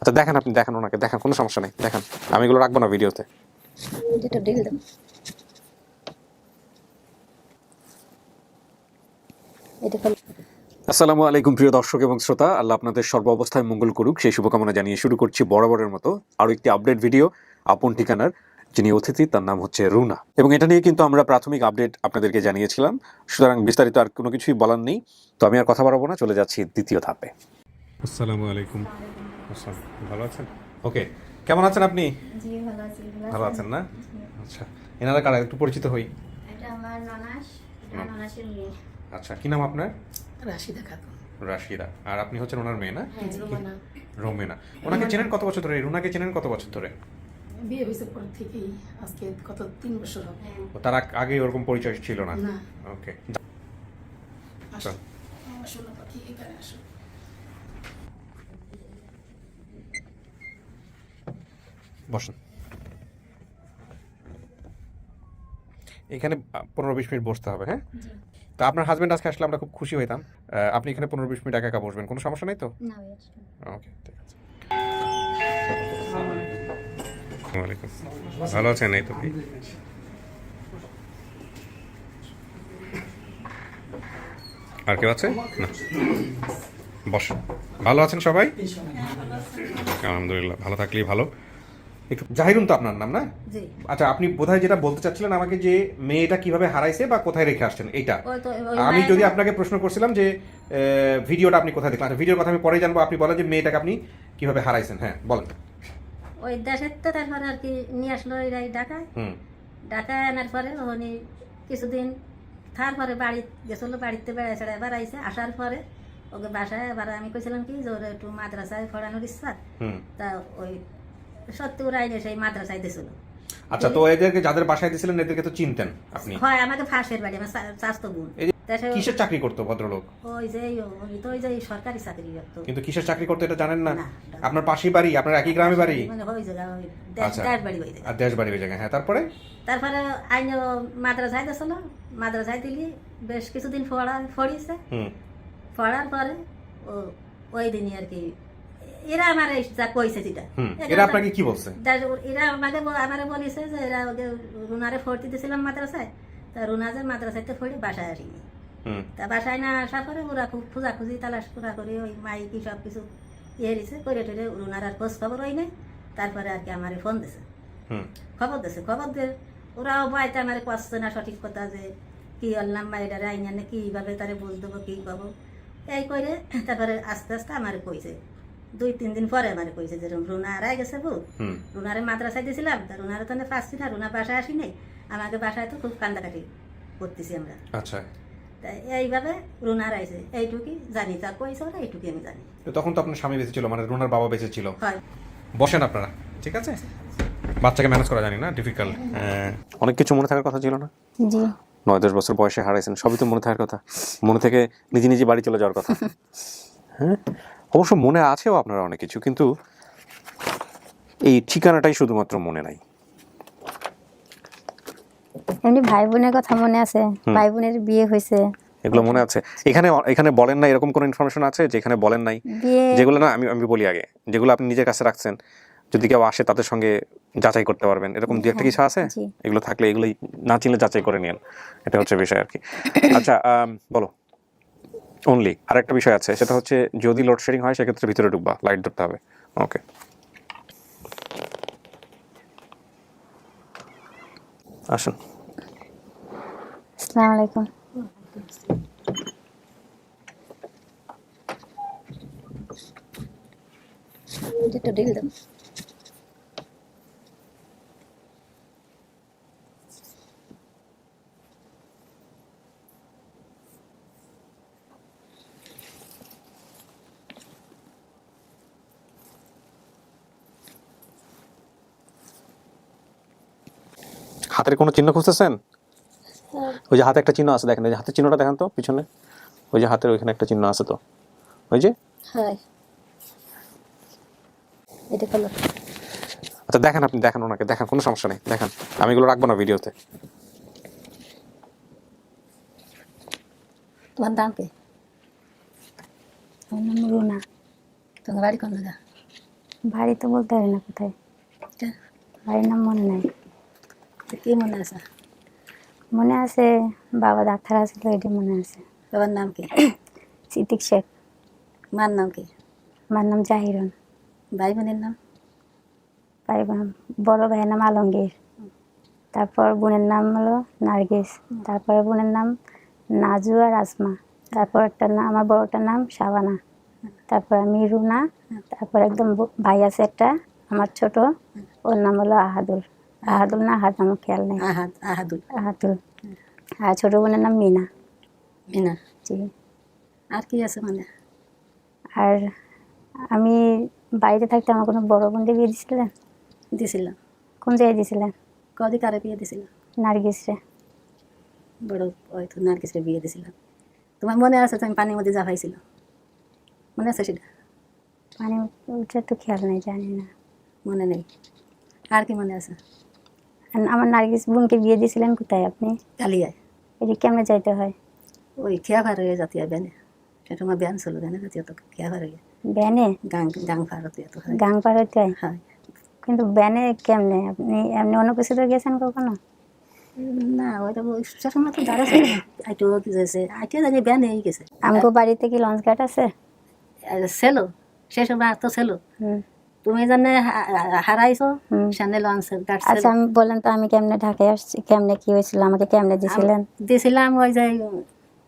আচ্ছা দেখেন আপনি দেখেন ওনাকে দেখেন কোনো সমস্যা নেই দেখেন। আমি এগুলো রাখব না ভিডিওতে। যেটা ডিল দেন। এটা আসসালামু আলাইকুম প্রিয় দর্শক এবং শ্রোতা। আল্লাহ আপনাদের সর্ব অবস্থায় মঙ্গল করুক। সেই শুভকামনা জানিয়ে শুরু করছি বরাবরের মতো আরও একটি আপডেট ভিডিও আপন ঠিকানার যিনি অতিথি তার নাম হচ্ছে রুনা। এবং এটা নিয়ে কিন্তু আমরা প্রাথমিক আপডেট আপনাদেরকে জানিয়েছিলাম। সুতরাং বিস্তারিত আর কোনো কিছুই বলার নেই। তো আমি আর কথা বাড়াবো না চলে যাচ্ছি দ্বিতীয় ধাপে। আসসালামু আলাইকুম। আসসালাম ভালো আছেন? ওকে কেমন আছেন আপনি? জি ভালো আছি। ভালো আছেন? না? আচ্ছা এনারা কারা? একটু পরিচিত হই। এটা আমার ননাস। ননাসের মেয়ে। আচ্ছা কি নাম আপনার? রাশিদা খাতুন। রাশিদা। আর আপনি হচ্ছেন ওনার মেয়ে না? হ্যাঁ রোমানা। ওনাকে চেনেন কত বছর ধরে? রুনাকে চেনেন কত বছর ধরে? বিয়ে হয়েছে পর থেকেই আজকে কত তিন বছর হবে। ও তার আগ- ওরকম পরিচয় ছিল না? না। ওকে। আসো আমার শোনো পাখি এখানে আসো বসুন। এখানে পনেরো বিশ মিনিট বসতে হবে হ্যাঁ? তো আপনার হাজবেন্ড আজকে আসলে আমরা খুব খুশি হইতাম। আপনি এখানে পনেরো বিশ মিনিট একা একা বসবেন কোনো সমস্যা নেই তো। ওকে ঠিক আছে। ভালো আছেন? এই তো আর কেউ আছে? না। বস ভালো আছেন সবাই? আলহামদুলিল্লাহ ভালো থাকলেই ভালো। একটু জাহিরুন তো আপনার নাম না? আচ্ছা আপনি বোধহয় যেটা বলতে চাচ্ছিলেন আমাকে যে মেয়েটা কীভাবে হারাইছে বা কোথায় রেখে আসছেন তো ওই আমি যদি আপনাকে প্রশ্ন করছিলাম যে ভিডিওটা আপনি কোথায় দেখলেন? আচ্ছা ভিডিওর কথা আমি পরে জানব আপনি বলেন যে মেয়েটাকে আপনি কীভাবে হারাইছেন হ্যাঁ বলেন। ওই দেশের তো তারপরে আর কি নিয়ে আসলো এরা ঢাকায়। হুম। ঢাকায় আনার পরে উনি কিছুদিন তারপরে বাড়ি গেছিল বাড়িতে বেড়াইছে এবার আইসে আসার পরে ওকে বাসায় এবার আমি কইছিলাম কি যে একটু মাদ্রাসায় পড়ানোর ইচ্ছা। তা ওই সত্যি ওরা আইনে সেই মাদ্রাসায় দিছিল। আচ্ছা তো এদেরকে যাদের বাসায় দিয়েছিলেন এদেরকে তো চিনতেন আপনি? হয় আমাকে ফাঁসের বাড়ি আমার চাস্তো বোন। এই যে তা সে- কিসের চাকরি করতো ভদ্রলোক? ওই যে ওই তো ওই যে সরকারি চাকরি করতো। কিন্তু কিসের চাকরি করতো এটা জানেন না। আপনার পাশেই বাড়ি আপনার একই গ্রামে বাড়ি? মানে ওই জায়গা ওই দেশ আচ্ছা। বাড়ি ওই জায়গা আর দেশ বাড়ি ওই হ্যাঁ তারপরে? তারপরে আইন মাদ্রাসায় দিয়েছিল মাদ্রাসায় দিলি বেশ কিছুদিন পড়া পড়িয়েছে। হুম। পড়ার পরে ও ওই দিনই আর কি এরা আমার যা কইছে যেটা। এরা আপনাকে কি বলছে? এরা আমাকে আমারে বলিছে যে এরা রুনারে ফোরটি দিয়েছিলাম মাদ্রাসায়। তা রুনা যে মাদ্রাসাইতে ফোড়ে বাসায় আসিনি। তা বাসায় না পরে ওরা খুব খোঁজাখুঁজি তালাশ করা করে ওই মাইকি সব কিছু ইয়ে দিছে করে টেরে রুনার আর খোঁজ খবর হয় নাই তারপরে আর কি আমারে ফোন দিছে। খবর দিছে খবর দিয়ে ওরাও বাড়িতে আমার কষ্ট না সঠিক কথা যে কি আনলাম বাড়িটারে আইনে কীভাবে তারে বুঝ দেবো কি পাবো এই করে তারপরে আস্তে আস্তে আমার কইছে। দুই তিন দিন পরে আমার কইছে যে রুনা হারাই গেছে বউ। রুনারে মাদ্রাসায় দিয়েছিলাম তা রুনারে তো না পাচ্ছি না রুনা বাসায় আসি নাই। আমাকে বাসায় তো খুব কান্দাকাটি করতেছি আমরা। আচ্ছা। তা এইভাবে রুনার আইছে এইটুকুই জানি যা কইছে ওরা এইটুকুই আমি জানি। তো তখন তো আপনার স্বামী বেঁচে ছিল মানে রুনার বাবা বেঁচে ছিল হয়। বসেন আপনারা ঠিক আছে? বাচ্চাকে ম্যানেজ করা জানি না ডিফিকাল্ট অনেক কিছু মনে থাকার কথা ছিল না? জি। নয় দশ বছর বয়সে হারাইছেন সবই তো মনে থাকার কথা। মনে থেকে নিজে নিজে বাড়ি চলে যাওয়ার কথা। হ্যাঁ? অবশ্য মনে আছেও আপনারা অনেক কিছু কিন্তু এই ঠিকানাটাই শুধুমাত্র মনে নাই। এমনি ভাই বোনের কথা মনে আছে ভাই বোনের বিয়ে হয়েছে। এগুলো মনে আছে। এখানে এখানে বলেন না এরকম কোনো ইনফরমেশন আছে যেখানে বলেন নাই? যেগুলো না আমি আমি বলি আগে যেগুলো আপনি নিজের কাছে রাখছেন যদি কেউ আসে তাদের সঙ্গে যাচাই করতে পারবেন। এরকম দু একটা কিছু আছে? এগুলো থাকলে এগুলোই না চিনলে যাচাই করে নিন এটা হচ্ছে বিষয় আর কি। আচ্ছা বলো। অনলি আর একটা বিষয় আছে সেটা হচ্ছে যদি লোডশেডিং হয় সেক্ষেত্রে ভিতরে ঢুকবা লাইট ধরতে হবে। ওকে আসুন। আসসালামু আলাইকুম। যেটা ডিল দেন হাতের কোনো চিহ্ন খুঁজতেছেন? ওই যে হাতে একটা চিহ্ন আছে দেখেন ওই যে হাতের চিহ্নটা দেখেন তো পিছনে। ওই যে হাতের ওইখানে একটা চিহ্ন আছে তো। ওই যে? হয়। আচ্ছা দেখেন আপনি দেখেন ওনাকে দেখেন কোনো সমস্যা নেই দেখেন। আমি এগুলো রাখব না ভিডিওতে। তোমার দাম কে? আমার নাম রুনা। তোমার বাড়ি কোন জায়গা? বাড়ি তো বলতে পারি না কোথায়। বাড়ির নাম মনে নাই। কি মনে আছে? মনে আছে বাবা ডাক্তার আছিল এটি মনে আছে। বাবার নাম কি? সিদ্দিক শেখ। মার নাম কি? আমার নাম জাহিরন ভাই বোনের নাম? ভাই বোন বড় ভাইয়ের নাম আলমগীর। তারপর বোনের নাম হলো নার্গিস। তারপরে বোনের নাম নাজু আর আসমা। তারপর একটা নাম আমার বড়টার নাম শাবানা। তারপর আমি রুনা। তারপর একদম ভাই আছে একটা আমার ছোট। ওর নাম হলো আহাদুল। আহাদুল না আহাদ আমার খেয়াল নেই। আহাদ আহাদুল আহাদুল আর ছোট বোনের নাম মিনা। মিনা। জি। আর কি আছে মানে? আর আমি বাড়িতে থাকতে আমার কোনো বড় বোনকে বিয়ে দিয়েছিলেন দিছিলাম কোন জায়গায় দিয়েছিলেন কদি কারে বিয়ে দিছিলাম নার্গিস রে বড় ওই তো নার্গিসের বিয়ে দিছিলাম তোমার মনে আছে তুমি পানির মধ্যে জাফাইছিল মনে আছে সেটা? মানে ওটা তো খেয়াল নেই জানি না। মনে নেই। আর কি মনে আছে? আমার নার্গিস বোনকে বিয়ে দিয়েছিলেন কোথায় আপনি? কালিয়ায়। এটি কেমনে যাইতে হয়? ওই খেয়া ভার হয়ে জাতীয় ব্যানে। সেটা আমার ব্যান ছিল ব্যানে জাতীয় তো খেয়া ভার হয়ে ব্যানে? গাং গাং ভার হতে তো গাং হইতে হয়। কিন্তু ব্যানে কেমনে? আপনি এমনি অন্য কিছুতে গেছেন কখনো? না ওইটা ওই সে সময় তো দাঁড়াচ্ছে আইটো গেছে। আইটে জানি ব্যান হয়ে গেছে। আমগো বাড়িতে কি লঞ্চ ঘাট আছে? ছেলো সে সময় তো হুম। তুমি জানে হারাইছো? হুম। সামনে লঞ্চ আচ্ছা আমি বললেন তো আমি কেমনে ঢাকায় আসছি কেমনে কি হয়েছিল আমাকে কেমনে দিয়েছিলেন দিয়েছিলাম ওই যে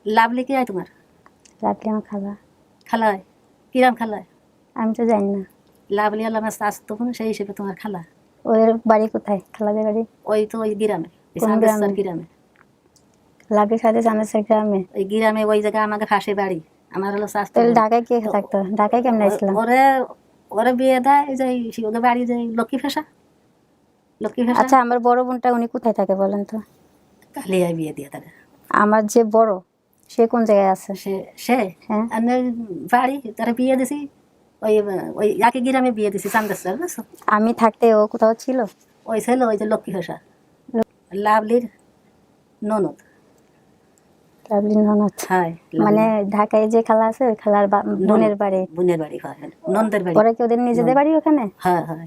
লাভলি কি হয় তোমার? রাখলে আমার খালা। খালা হয়? কিরাম খালা হয়? আমি তো জানি না। লাভলি আল্লাহ আসতো সেই হিসেবে তোমার খালা। ওদের বাড়ি কোথায়? খালাদের বাড়ি? ওই তো ওই গ্রামে ওই গ্রামে? লাগে সাথে চান্দেশ্বর গ্রামে? ওই গ্রামে ওই জায়গায় আমাকে ফাঁসে বাড়ি। আমার হলো তাহলে ঢাকায় কে থাকতো? ঢাকায় কেমনে আসলাম ওরে ওরে বিয়ে দেয় যে ওদের বাড়ি যে লক্ষ্মী ফেসা। লক্ষ্মী ফেসা? আচ্ছা আমার বড় বোনটা উনি কোথায় থাকে বলেন তো? কালিয়ায় বিয়ে দিয়ে তারা আমার যে বড় সে কোন জায়গায় আছে? সে সে? হ্যাঁ। আর বাড়ি তারা বিয়ে দিছি। ওই ওই একই গ্রামে বিয়ে দিছি চান্দেশ্বর বুঝছ? আমি থাকতে ও কোথাও ছিল? ওই ছিল ওই যে লক্ষ্মী ফেসা। লাভলির ননদ। ননদ। হয় মানে ঢাকায় যে খালা আছে ওই খালার বোনের বাড়ি। বোনের বাড়ি হয় নন্দের বাড়ি। পরে কি ওদের নিজেদের বাড়ি ওখানে? হয় হ্যাঁ।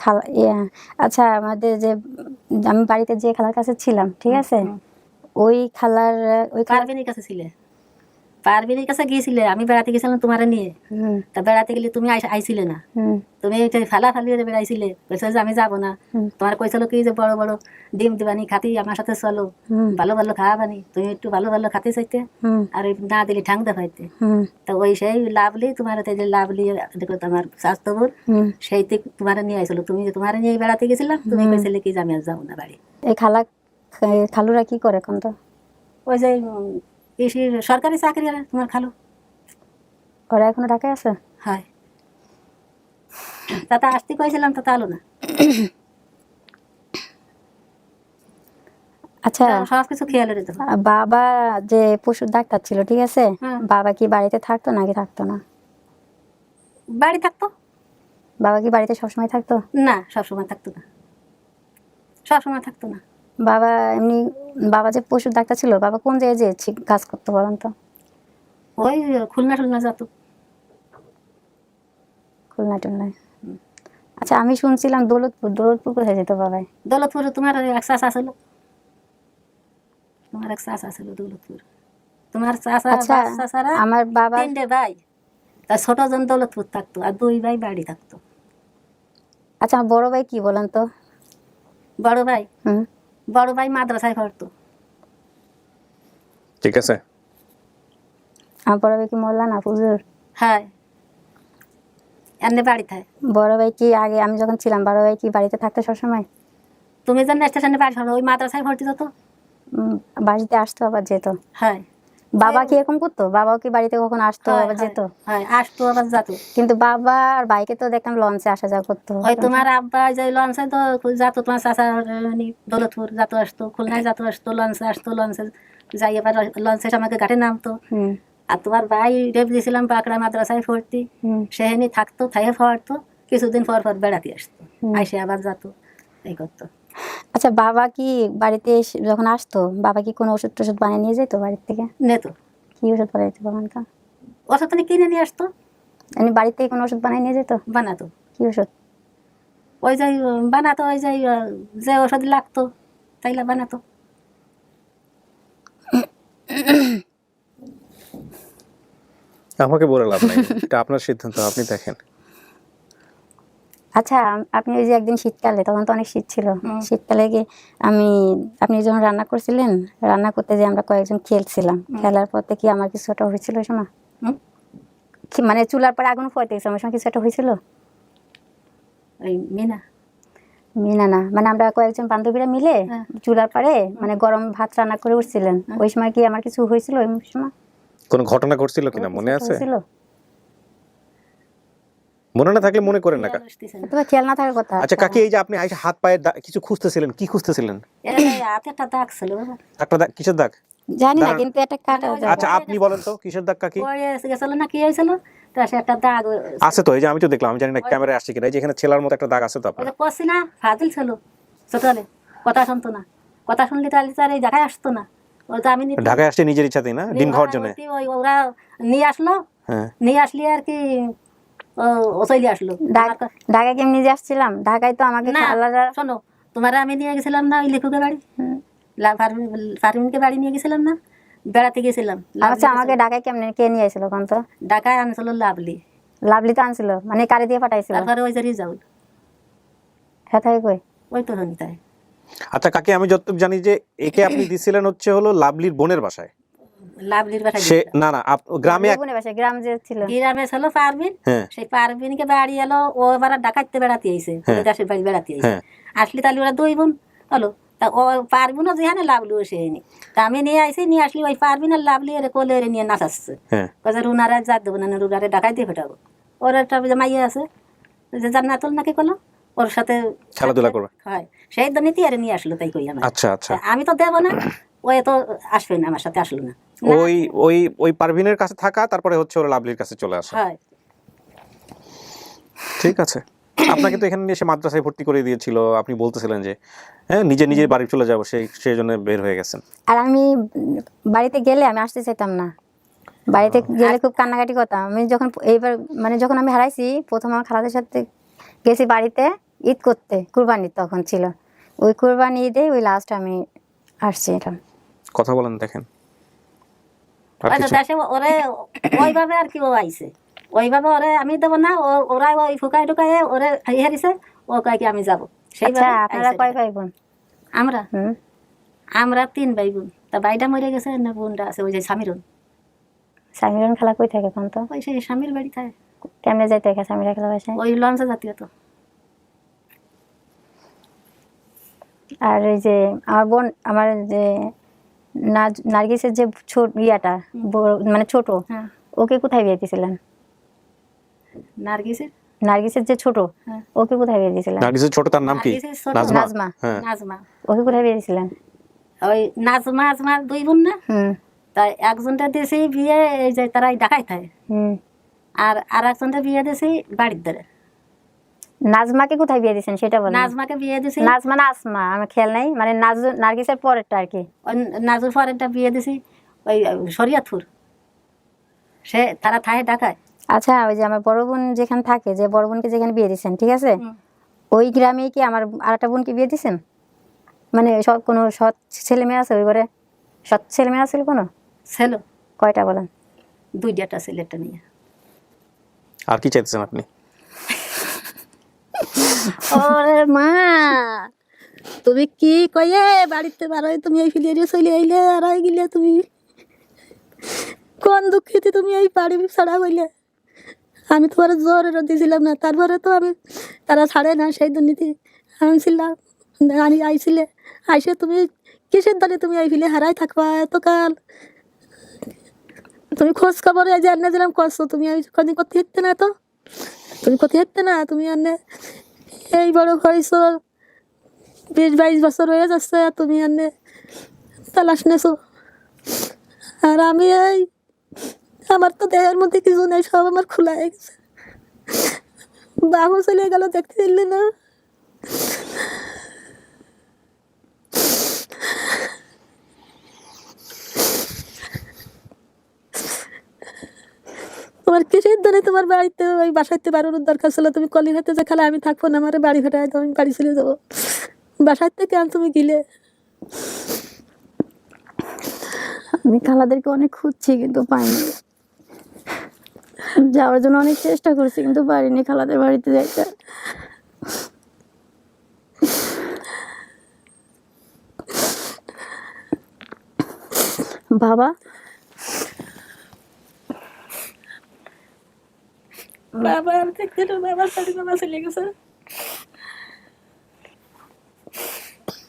খালা ইয়া, আচ্ছা আমাদের যে আমি বাড়িতে যে খালার কাছে ছিলাম ঠিক আছে? ওই খালার ওই কাছে ছিলে? পারবিনের কাছে গিয়েছিলে আমি বেড়াতে গেছিলাম তোমার নিয়ে। তা বেড়াতে গেলে তুমি আইছিলে না। তুমি ফালা ফালি বেড়াইছিলে কইছো যে আমি যাব না। তোমার কইছিল কি যে বড় বড় ডিম দিবানি খাতি আমার সাথে চলো। ভালো ভালো খাওয়াবানি তুমি একটু ভালো ভালো খাতে চাইতে। আর না দিলে ঠাং দেখাইতে। তো ওই সেই লাভলি তোমার যে লাভলি তোমার স্বাস্থ্যবোর হুম। সেই থেকে তোমার নিয়ে আইছিল। তুমি যে তোমার নিয়ে বেড়াতে গেছিলাম তুমি কইছিলে কি যে আমি আর যাব না বাড়ি। এই খালা খালুরা কি করে এখন তো? ওই যে সরকারি চাকরি আর তোমার খালো? ওরা এখনও ঢাকায় আছে? হয়। তাতে আসতে কইছিলাম তো আলো না। আচ্ছা। সব কিছু খেয়াল রেখে বাবা যে পশুর ডাক্তার ছিল ঠিক আছে। বাবা কি বাড়িতে থাকতো নাকি থাকতো না? বাড়ি থাকতো। বাবা কি বাড়িতে সবসময় থাকতো? না সব সময় থাকতো না। সব সময় থাকতো না। বাবা এমনি বাবা যে পশুর ডাক্তার ছিল বাবা কোন জায়গায় যে কাজ করতো বলেন তো। ওই খুলনা টুলনা যেত। খুলনা টুলনায় আচ্ছা আমি শুনছিলাম দৌলতপুর দৌলতপুর কোথায় যেত বাবাই? দৌলতপুরে তোমার এক চাষ আসলো তোমার এক চাষ আসলো দৌলতপুর। তোমার চাষা আচ্ছা চাষারা আমার বাবা তিনটে ভাই। তা ছোট জন দৌলতপুর থাকতো আর দুই ভাই বাড়ি থাকতো। আচ্ছা আমার বড় ভাই কি বলেন তো? বড় ভাই? হুম। বড় ভাই মাদ্রাসায় পড়তো ঠিক আছে। আমার বড় ভাই কি মোল্লা না হুজুর? হ্যাঁ। এমনি বাড়ি থাকে বড় ভাই কি আগে আমি যখন ছিলাম বড় ভাই কি বাড়িতে থাকতো সবসময়? তুমি যেন স্টেশনে বাড়ি ওই মাদ্রাসায় ভর্তি হতো। উম, বাড়িতে আসতো আবার যেত। হ্যাঁ। বাবা কি এরকম করতো? বাবাও কি বাড়িতে কখন আসতো আবার যেত? আসতো আবার যেত। কিন্তু বাবা আর ভাইকে তো দেখতাম লঞ্চে আসা যাওয়া করতো। তোমার আব্বা যে লঞ্চে তো যাতো তোমার চাষা দৌলতপুর যাতো আসতো খুলনায় যাতো আসতো লঞ্চে আসতো লঞ্চে যাই আবার লঞ্চে আমাকে ঘাটে নামতো। আর তোমার ভাই রেপ দিয়েছিলাম পাকড়া মাদ্রাসায় ভর্তি। হুম। সেহেনি থাকতো থাইয়ে পড়তো কিছুদিন পর পর বেড়াতে আসতো। আইসে আবার যেতো এই করতো। আচ্ছা বাবা কি বাড়িতে যখন আসতো বাবা কি কোনো ওষুধ টষুধ বানিয়ে নিয়ে যেত বাড়ির থেকে? নেতো কি ওষুধ বানাইতে পারেন তো ওষুধ তুমি কিনে নিয়ে আসতো। এমনি বাড়িতে কোনো ওষুধ বানাই নিয়ে যেত? বানাতো। কি ওষুধ? ওই যাই বানাতো ওই যাই যে ওষুধ লাগতো তাইলা বানাতো। আমাকে বলে লাভ নাই। এটা আপনার সিদ্ধান্ত আপনি দেখেন। আচ্ছা আপনি ওই যে একদিন শীতকালে তখন তো অনেক শীত ছিল। শীতকালে কি আমি আপনি যখন রান্না করছিলেন রান্না করতে যে আমরা কয়েকজন খেলছিলাম। খেলার পর থেকে আমার কিছু একটা হয়েছিল ওই সময়। মানে চুলার পরে আগুন ফুয়াইতে গেছিলাম ওই সময় কিছু একটা হয়েছিল? ওই মিনা। মিনা না মানে আমরা কয়েকজন বান্ধবীরা মিলে হ্যাঁ। চুলার পারে মানে গরম ভাত রান্না করে উঠছিলেন। ওই সময় কি আমার কিছু হয়েছিল ওই সময়? কোনো ঘটনা ঘটছিল কিনা মনে আছে? হয়েছিল? মনে না থাকলে মনে করেন না তোমার খেয়াল না থাকার কথা। আচ্ছা কাকি এই যে আপনি আইসা হাত পায়ে কিছু খুঁজতেছিলেন? কি খুঁজতেছিলেন? হাতে একটা দাগ ছিল। একটা দাগ কিসের দাগ? জানি না কিন্তু একটা কাটা। আচ্ছা আপনি বলেন তো কিসের দাগ কাকি? গেছিল না কি হয়েছিল? তা একটা দাগ আছে তো এই যে আমি তো দেখলাম আমি জানি না ক্যামেরায় আসছে কিনা। এই যে এখানে ছেলার মতো একটা দাগ আছে তো আপনার। ওটা না ফাজিল ছিল ছোটলে কথা শুনতো না। কথা শুনলে তাহলে তার এই জায়গায় আসতো না। ওই তো আমি ঢাকায় আসছে নিজের ইচ্ছাতেই না? ডিম খাওয়ার জন্য। ওই- ওই ওরা নিয়ে আসলো। হ্যাঁ। নিয়ে আসলে আর কি ও- চলে আসলো। ঢাকায় কেমনি নিজে আসছিলাম? ঢাকায় তো আমাকে খালারা শোনো তোমার আমি নিয়ে গেছিলাম না ওই লেখকের বাড়ি। ফারমিনকে বাড়ি নিয়ে গেছিলাম না বেড়াতে গেছিলাম। আচ্ছা আমাকে ঢাকায় কেমনে কে নিয়ে আসছিল কোন তো? ঢাকায় আনছিল লাভলি। লাভলি তো আনছিল মানে কারে দিয়ে পাঠাইছিল? তারপরে ওই যে রিজাউল। হ্যাঁ তাই কই? ওই তো হনি তাই আচ্ছা কাকি আমি যতটুকু জানি যে একে আপনি দিছিলেন হচ্ছে হলো লাভলির বোনের বাসায়। লাভলির বাসায় সে না। না গ্রামে এক বোনের গ্রাম যে ছিল। গ্রামে ছিল পারবিন। হ্যাঁ। সেই পারবিনকে বাড়ি এলো ও এবার ডাকাইতে বেড়াতে আইছে হ্যাঁ। দাসের বাড়ি বেড়াতে আইছে। হ্যাঁ। আসলে তাহলে ওরা দুই বোন হলো। তা ও পারবিনও যেখানে লাভলু সে তা আমি নিয়ে আইসি নিয়ে আসলি ওই পারবিন আর লাভলি এর কোলে এর নিয়ে নাচাচ্ছে। কাজে রুনারা যা দেবো না রুনারে ডাকাই দিয়ে ফেটাবো। ওর একটা মাইয়া আছে যে জান্নাতুল নাকি করল ওর সাথে খেলাধুলা করবে। হয়। সেই আর নিয়ে আসলো তাই কই আমার। আচ্ছা আচ্ছা। আমি তো দেবো না ও তো আসবে না আমার সাথে আসলো না। ওই ওই ওই পারভিনের কাছে থাকা তারপরে হচ্ছে ওর লাভলির কাছে চলে আসা। ঠিক আছে। আপনাকে তো এখানে এসে মাদ্রাসায় ভর্তি করে দিয়েছিল। আপনি বলতেছিলেন যে হ্যাঁ নিজে নিজে বাড়ি চলে যাব সেই সেই জন্য বের হয়ে গেছেন। আর আমি বাড়িতে গেলে আমি আসতে চাইতাম না। বাড়িতে গেলে খুব কান্নাকাটি করতাম। আমি যখন এইবার মানে যখন আমি হারাইছি প্রথম আমার খালাদের সাথে গেছি বাড়িতে ঈদ করতে কুরবানি তখন ছিল। ওই কুরবানি ঈদে ওই লাস্ট আমি আসছি আসছিলাম। কথা বলেন দেখেন। আর ওই তো কিছু? দেশে ওরে ওইভাবে আর কি ও আইছে ওইভাবে ওরে আমি দেবো না ওরা ওই ফুকাই টুকাই ওরে হারিছে ও কয় কি আমি যাব। আচ্ছা সেইভাবে আপনারা কয় ভাই বোন আমরা? আমরা তিন ভাই বোন তা ভাইটা মরে গেছে না বোনটা আছে? ওই যে স্বামীরন। সামিরন খেলা কই থাকে কোন তো? ওই সেই স্বামীর বাড়ি থাকে। কেমনে যাইতে থাকে সামিরা খেলা বাসায়? ওই লঞ্চে জাতীয় তো আর এই যে আমার বোন আমার যে নার্গিসের যে ছোট ইয়াটা মানে ছোট হ্যাঁ। ওকে কোথায় বিয়ে দিয়েছিলেন? নার্গিসের? নার্গিসের যে ছোট হ্যাঁ। ওকে কোথায় বিয়ে দিয়েছিলেন? নার্গিসের ছোট তার নাম কি? নাজমা। নাজমা। হ্যাঁ। ওকে কোথায় বিয়ে দিয়েছিলেন? ওই নাজমা আজমা দুই বোন না? হুম। তাই একজনটা দিয়েছি বিয়ে এই যে তারা ডাকাই থাকে হুম। আর আর একজনটা বিয়ে দিয়েছি বাড়ির দ্বারে নাজমাকে কোথায় বিয়ে দিয়েছেন সেটা বলেন। নাজমাকে বিয়ে দিয়েছি নাজমা না আসমা আমার খেয়াল নাই। মানে নাজ নার্গিসের পরেরটা আর কি। নাজুর পরেরটা বিয়ে দিছি। ওই শরিয়াতপুর। সে তারা থায় ডাকায় আচ্ছা ওই যে আমার বড় বোন যেখানে থাকে যে বড় বোনকে যেখানে বিয়ে দিয়েছেন ঠিক আছে? ওই গ্রামে কি আমার আরেকটা বোনকে বিয়ে দিয়েছেন মানে সব কোনো সৎ ছেলে মেয়ে আছে ওই ঘরে? সৎ ছেলে মেয়ে আছে কোনো? ছিল। কয়টা বলেন? দুইটা ছেলেটা নিয়ে। আর কি চাইতেছেন আপনি? ওরে মা, তুমি কি কয়ে বাড়িতে বারোয় তুমি এই ফিলিয়ে চলে আইলে আর গিলে তুমি। কোন দুঃখিতে তুমি এই বাড়ি ছাড়া হইলে আমি তোমার জোরে দিয়েছিলাম না, তারপরে তো আমি, তারা ছাড়ে না সেই দুর্নীতি আনছিলাম, আনি আইছিলে। আইসে তুমি কিসের দলে তুমি এই ফিলে হারাই থাকবা এতকাল? তুমি খোঁজ খবর এই যে আনে যেরকম করছ, তুমি কদিন করতে হেঁটতে না তো? তুমি করতে হেঁটতে না, তুমি আনে এই বড় হয়েছো বিশ বাইশ বছর হয়ে যাচ্ছে, তুমি এনে তালাশ নেছো আর আমি এই, আমার তো দেহের মধ্যে কিছু নেই, সব আমার খোলা হয়ে গেছে। বাবু চলে গেল, দেখতে দিলি না? তোমার কি কিসের ধরে তোমার বাড়িতে ওই বাসাইতে বাড়ানোর দরকার ছিল? তুমি কলি হাতে যে খেলা, আমি থাকব না, আমার বাড়ি ফেটায় আমি বাড়ি চলে যাব। বাসাইতে কেন তুমি গিলে। আমি খালাদেরকে অনেক খুঁজছি কিন্তু পাইনি। যাওয়ার জন্য অনেক চেষ্টা করছি কিন্তু পারিনি খালাদের বাড়িতে যাইতে। বাবা বাবা আমি দেখতে তো বাবা শাড়ি বাবা চলে গেছে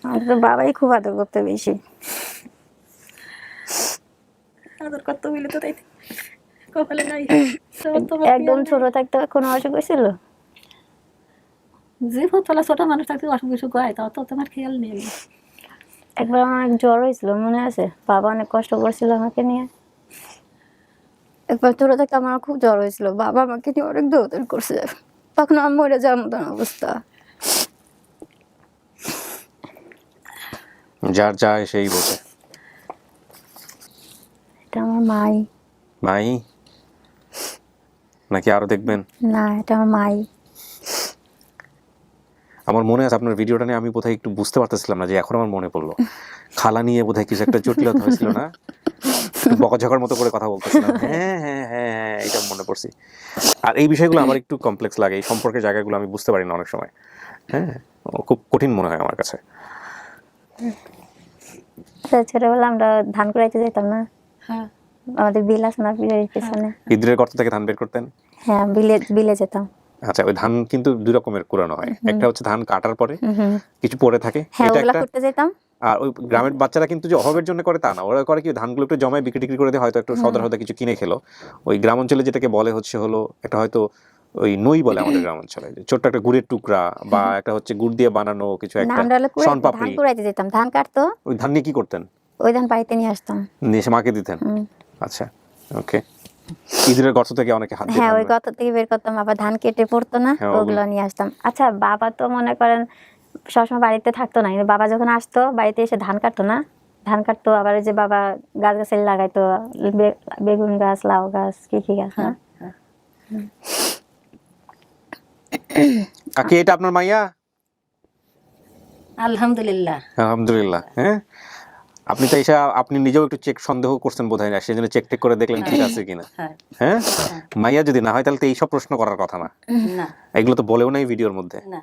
আমার তো বাবাই খুব আদর করতে বেশি। আদর করতে বলে তো তাই কপালে নাই। তো একদম ছোট থাকতে কোনো অসুখ হয়েছিল? যে ফতলা ছোট মানুষ থাকতে অসুখ বিসুখ হয় তাও তো তোমার খেয়াল নেই। একবার আমার অনেক জ্বর হয়েছিল মনে আছে? বাবা অনেক কষ্ট করছিল আমাকে নিয়ে। একবার ছোট থাকতে আমার খুব জ্বর হয়েছিল। বাবা আমাকে নিয়ে অনেক দৌড় করছে। তখন আমি মরে যাওয়ার মতন অবস্থা। যার যায় সেই বোঝে এটা আমার মাই। মাই? নাকি আরও দেখবেন? না এটা আমার মাই। আমার মনে আছে আপনার ভিডিওটা নিয়ে আমি বোধহয় একটু বুঝতে পারতেছিলাম না যে এখন আমার মনে পড়ল। খালা নিয়ে বোধহয় কিছু একটা জটিলতা হয়েছিল না? বকাঝকার মতো করে কথা বলতেছিলাম। হ্যাঁ হ্যাঁ হ্যাঁ হ্যাঁ এটা মনে পড়ছি। আর এই বিষয়গুলো আমার একটু কমপ্লেক্স লাগে এই সম্পর্কের জায়গাগুলো আমি বুঝতে পারি না অনেক সময়। হ্যাঁ খুব কঠিন মনে হয় আমার কাছে। আচ্ছা, ছোটবেলা আমরা ধান কুড়াইতে যেতাম না? হ্যাঁ। আমাদের বিল আছে না বিলের পিছনে? ইদ্রের গর্ত থেকে ধান বের করতেন? হ্যাঁ বিলে বিলে যেতাম। আচ্ছা ওই ধান কিন্তু দুই রকমের কুড়ানো হয়। একটা হচ্ছে ধান কাটার পরে কিছু পরে থাকে। হ্যাঁ এটা ওগুলা একটা করতে যেতাম। আর ওই গ্রামের বাচ্চারা কিন্তু যে অভাবের জন্য করে তা না। ওরা করে কি ধানগুলো একটু জমায় বিক্রি টিক্রি করে দিয়ে হয়তো একটু সদর হয়তো কিছু কিনে খেলো। ওই গ্রাম অঞ্চলে যেটাকে বলে হচ্ছে হলো একটা হয়তো ওই নই বলে আমাদের গ্রাম অঞ্চলে ছোট্ট একটা গুড়ের টুকরা বা একটা হচ্ছে গুড় দিয়ে বানানো কিছু একটা। ধান কুড়াইতে যেতাম। ধান কাটতো। ওই ধান নিয়ে কি করতেন? ওই ধান বাড়িতে নিয়ে আসতাম। নিয়ে এসে মাকে দিতেন? আচ্ছা ওকে ইঁদুরের গর্ত থেকে অনেকে হাত হ্যাঁ ওই গত থেকে বের করতাম আবার ধান কেটে পড়তো না হ্যাঁ। ওগুলো নিয়ে আসতাম। আচ্ছা বাবা তো মনে করেন সবসময় বাড়িতে থাকতো না। কিন্তু বাবা যখন আসতো বাড়িতে এসে ধান কাটতো না। ধান কাটতো আবার যে বাবা গাছ গাছালি লাগাইতো বেগুন গাছ লাউ গাছ কি কি গাছ না? কাকি এটা আপনার মাইয়া? আলহামদুলিল্লাহ। আলহামদুলিল্লাহ হ্যাঁ? আপনি তো এসে আপনি নিজেও একটু চেক সন্দেহ করছেন বোধ হয় না সেই জন্য চেক টেক করে দেখলেন ঠিক আছে কিনা। হ্যাঁ। হ্যাঁ? মাইয়া যদি না হয় তাহলে তো এইসব প্রশ্ন করার কথা না। না। এগুলো তো বলেও নাই ভিডিওর মধ্যে। না।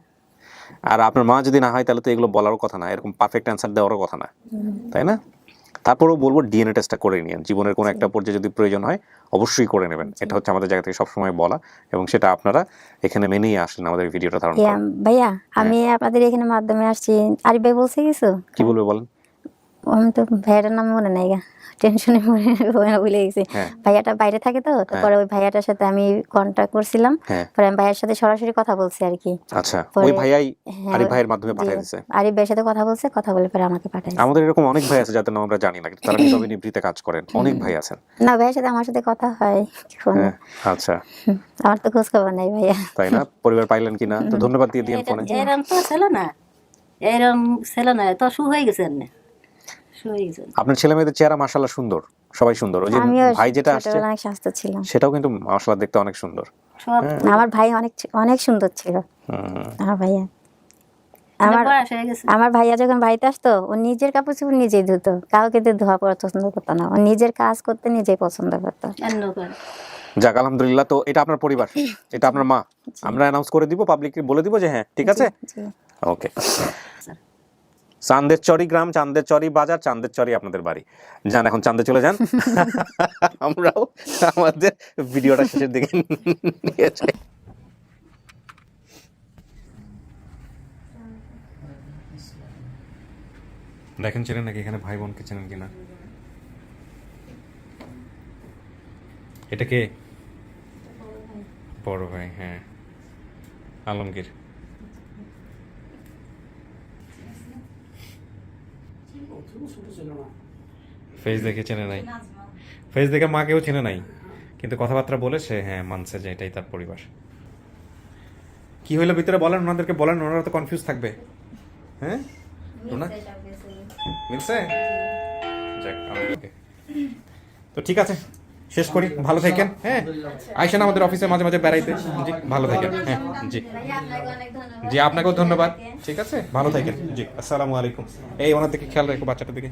আর আপনার মা যদি না হয় তাহলে তো এগুলো বলারও কথা না এরকম পারফেক্ট অ্যান্সার দেওয়ারও কথা না তাই না? তারপরেও বলব ডিএনএ টেস্টটা করে নিন জীবনের কোনো একটা পর্যায়ে যদি প্রয়োজন হয় অবশ্যই করে নেবেন এটা হচ্ছে আমাদের জায়গা থেকে সবসময় বলা এবং সেটা আপনারা এখানে মেনেই আসলেন আমাদের ভিডিওটা ধারণ ভাইয়া আমি আপনাদের এখানে মাধ্যমে আসছি। আরিফ ভাই বলছে কিছু? কি বলবে বলেন? আমি তো ভাইয়াটার নাম মনে নাই গা। টেনশনে মনে ভুলে গেছি। হ্যাঁ। ভাইয়াটা বাইরে থাকে তো তারপরে ওই ভাইয়াটার সাথে আমি কন্ট্যাক্ট করছিলাম। হ্যাঁ। পরে আমি ভাইয়ার সাথে সরাসরি কথা বলছি আর কি। আচ্ছা ওই ভাইয়াই হ্যাঁ, আরিফ ভাইয়ের মাধ্যমে পাঠিয়ে আরিফ ভাইয়ের সাথে কথা বলছে কথা বলে পরে আমাকে পাঠাইছে আমাদের এরকম অনেক ভাই আছে যাদের নাম আমরা জানি না কিন্তু তারা নীরবে নিভৃতে কাজ করেন। অনেক ভাই আছেন। না ভাইয়ের সাথে আমার সাথে কথা হয় ফোনে হ্যাঁ আচ্ছা। আমার তো খোঁজ খবর নাই ভাইয়া। তাই না? পরিবার পাইলেন কিনা? তো ধন্যবাদ দিয়ে দিন ফোনে। এরম তো ছিল না এরম ছিল না তো শু হয়ে গেছে হয়ে গেছে আপনার ছেলে মেয়েদের চেহারা মাশাল্লাহ সুন্দর সবাই সুন্দর। ওই যে ভাই যেটা আসছে অনেক স্বাস্থ্য ছিলাম। সেটাও কিন্তু মাশাল্লাহ দেখতে অনেক সুন্দর। আমার ভাই অনেক অনেক সুন্দর ছিল। আমার ভাইয়া। আমার হয়ে আমার ভাইয়া যখন বাড়িতে আসতো ও নিজের কাপড় চোপড় নিজেই ধুতো। কাউকে দিয়ে ধোয়া পড়া পছন্দ করতো না। ও নিজের কাজ করতে নিজেই পছন্দ করতো। যাক আলহামদুলিল্লাহ। তো এটা আপনার পরিবার এটা আপনার মা। আমরা অ্যানাউন্স করে দিব পাবলিককে বলে দিব যে হ্যাঁ ঠিক আছে। ওকে চান্দের চরি গ্রাম চান্দের চরি বাজার চান্দের চরি আপনাদের বাড়ি। যান এখন চান্দে চলে যান। আমরাও আমাদের ভিডিওটা শেষের দিকে নিয়ে যাই। দেখেন চেনেন নাকি এখানে ভাই বোনকে চেনেন কিনা? এটা কে? বড় ভাই হ্যাঁ। আলমগীর। ফেস দেখে চেনে নাই। ফেস দেখে মা কেউ চেনে নাই। কিন্তু কথাবার্তা বলে সে হ্যাঁ মানছে যে এটাই তার পরিবার। কি হইল ভিতরে বলেন ওনাদেরকে বলেন ওনারা তো কনফিউজ থাকবে। হ্যাঁ? রুনা মিলছে যাক তো ঠিক আছে। শেষ করি। ভালো থাকেন। হ্যাঁ। আইসেন আমাদের অফিসে মাঝে মাঝে বেড়াইতে। জি, ভালো থাকেন। হ্যাঁ জি। জি, আপনাকেও ধন্যবাদ। ঠিক আছে? ভালো থাকেন। জি, আসসালামু আলাইকুম। এই ওনার দিকে খেয়াল রাখো বাচ্চাটার দিকে।